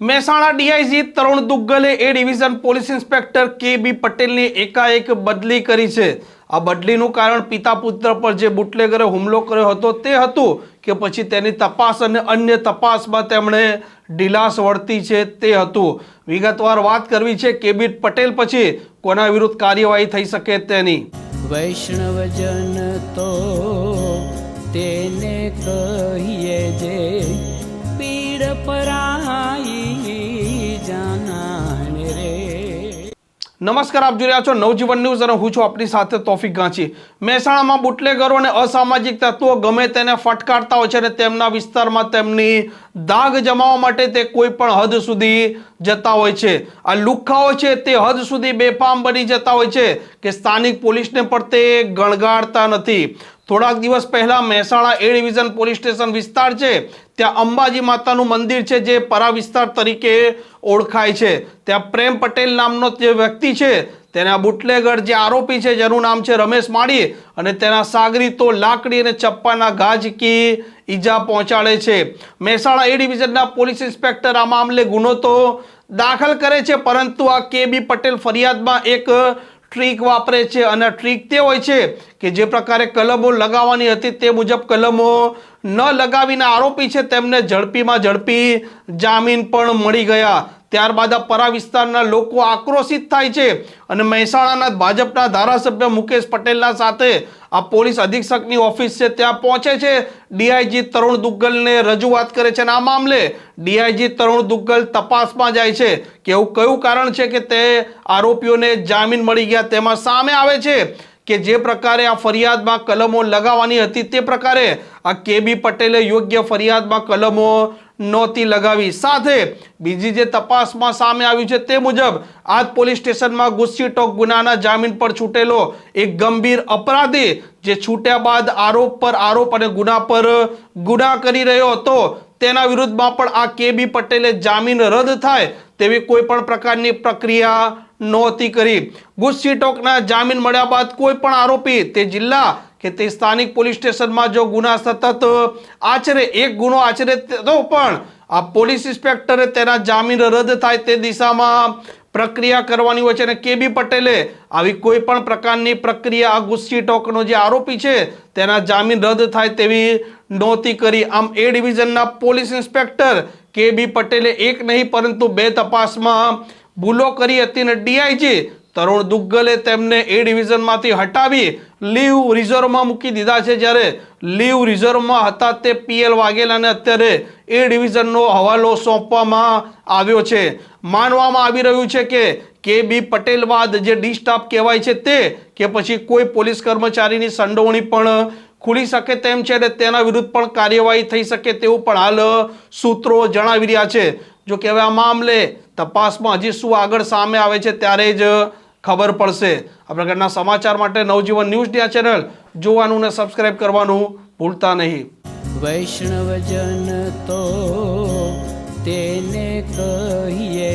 Mehsana DIG Tarun દુગ્ગલે A division police inspector K B પટેલની એકાએક બદલી કરી છે. આ બદલીનું કારણ પિતા પુત્ર પર જે બુટલેગરે હુમલો કર્યો હતો તે હતું કે પછી તેની તપાસ અને અન્ય તપાસમાં તેમણે ઢીલાસ વળતી છે તે હતું. વિગતવાર વાત કરવી છે કે બી પટેલ પછી કોના વિરુદ્ધ કાર્યવાહી થઈ શકે તેની? વૈષ્ણવજન તો તેને કહીએ નમસ્કાર, આપ જોઈ રહ્યા છો નવજીવન ન્યૂઝ અને હું છું આપની સાથે તોફિક ગાંચી. મહેસાણામાં બુટલેગરો અને અસામાજિક તત્વો ગમે તેને ફટકારતા હોય છે અને તેમના વિસ્તારમાં તેમની દાગ જમાવવા માટે તે કોઈ પણ હદ સુધી જતા હોય છે. આ લુખ્ખાઓ છે તે હદ સુધી બેફામ બની જતા હોય છે કે સ્થાનિક પોલીસને પણ તે ગણગાડતા નથી. થોડાક દિવસ પહેલા Mehsana A division police station વિસ્તાર છે. ત્યાં અંબાજી માતાનું મંદિર છે જે પરા વિસ્તાર તરીકે ઓળખાય છે. ત્યાં પ્રેમ પટેલ નામનો જે વ્યક્તિ છે, તેના બુટલેગર જે આરોપી છે, જેનું નામ છે રમેશ માળી અને તેના સાગરીતો લાકડી અને ચપ્પાના ઝીકી ઈજા પહોંચાડે છે. મહેસાણા એ ડિવિઝનના પોલીસ ઇન્સ્પેક્ટર આ મામલે ગુનો તો દાખલ કરે છે, પરંતુ આ કે બી પટેલ ફરિયાદમાં એક ટ્રીક વાપરે છે અને ટ્રીક તે હોય છે કે જે પ્રકારે કલમો લગાવવાની હતી તે મુજબ કલમો ન લગાવીને આરોપી છે તેમને ઝડપીમાં ઝડપી જામીન પણ મળી ગયા. ત્યારબાદ આ પરા વિસ્તારના લોકો આક્રોશિત થાય છે અને મહેસાણાના ભાજપના ધારાસભ્ય મુકેશ પટેલના સાથે આ પોલીસ અધિક્ષકની ઓફિસ છે, ત્યાં પહોંચે છે. ડીઆઈજી તરુણ દુગ્ગલને રજૂઆત કરે છે અને આ મામલે ડીઆઈજી તરુણ દુગ્ગલ તપાસમાં જાય છે કે એવું કયું કારણ છે કે તે આરોપીઓને જામીન મળી ગયા તેમાં સામે આવે છે. કે જે પ્રકારે આ ફરિયાદમાં કલમો લગાવવાની હતી તે પ્રકારે આ કેબી પટેલે યોગ્ય ફરિયાદમાં કલમો નહોતી લગાવી. સાથે બીજી જે તપાસમાં સામે આવ્યું છે તે મુજબ આ પોલીસ સ્ટેશનમાં ગુસ્સી ટોક ગુનાના જામીન પર છૂટેલો એક ગંભીર અપરાધી જે છૂટ્યા બાદ આરોપ પર આરોપ અને ગુના પર ગુના કરી રહ્યો હતો, તેના વિરુદ્ધમાં પણ આ કેબી પટેલે જામીન રદ થાય તેવી કોઈ પણ પ્રકારની પ્રક્રિયા નહોતી કરી. ગુસ્સી ટોકના જામીન મળ્યા બાદ કોઈ પણ આરોપી તે જિલ્લા કે તે સ્થાનિક પોલીસ સ્ટેશનમાં જો ગુના સતત આચરે, એક ગુનો આચરે, તો પણ આ પોલીસ ઇન્સ્પેક્ટરે તેના જામીન રદ થાય તે દિશામાં પ્રક્રિયા કરવાની હોય છે. અને કેબી પટેલે આવી કોઈ પણ પ્રકારની પ્રક્રિયા, આ ગુસ્સી ટોકનો જે આરોપી છે, તેના જામીન રદ થાય તેવી નહોતી કરી. આમ એ ડિવિઝનના પોલીસ ઇન્સ્પેક્ટર કે બી પટેલે એક નહીં, પરંતુ બે તપાસમાં ભૂલો કરી હતી અને ડીઆઈજી તરુણ દુગ્ગલે તેમને એ ડિવિઝનમાંથી હટાવી લીવ રિઝર્વમાં મૂકી દીધા છે. જ્યારે લીવ રિઝર્વમાં હતા તે પીએલ વાઘેલાને અત્યારે એ ડિવિઝનનો હવાલો સોંપવામાં આવ્યો છે. માનવામાં આવી રહ્યું છે કે કે બી પટેલ બાદ જે ડી સ્ટાફ કહેવાય છે તે કે પછી કોઈ પોલીસ કર્મચારીની સંડોવણી પણ ખુલી શકે તેમ છે અને તેના વિરુદ્ધ પણ કાર્યવાહી થઈ શકે તેવું પણ હાલ સૂત્રો જણાવી રહ્યા છે. જો કે હવે આ મામલે તપાસમાં હજી શું આગળ સામે આવે છે ત્યારે જ ખબર પડશે. આ પ્રકારના સમાચાર માટે નવજીવન ન્યૂઝ ડિયા ચેનલ જોવાનું ને સબસ્ક્રાઇબ કરવાનું ભૂલતા નહીં. વૈષ્ણવજન તો તેને કહીએ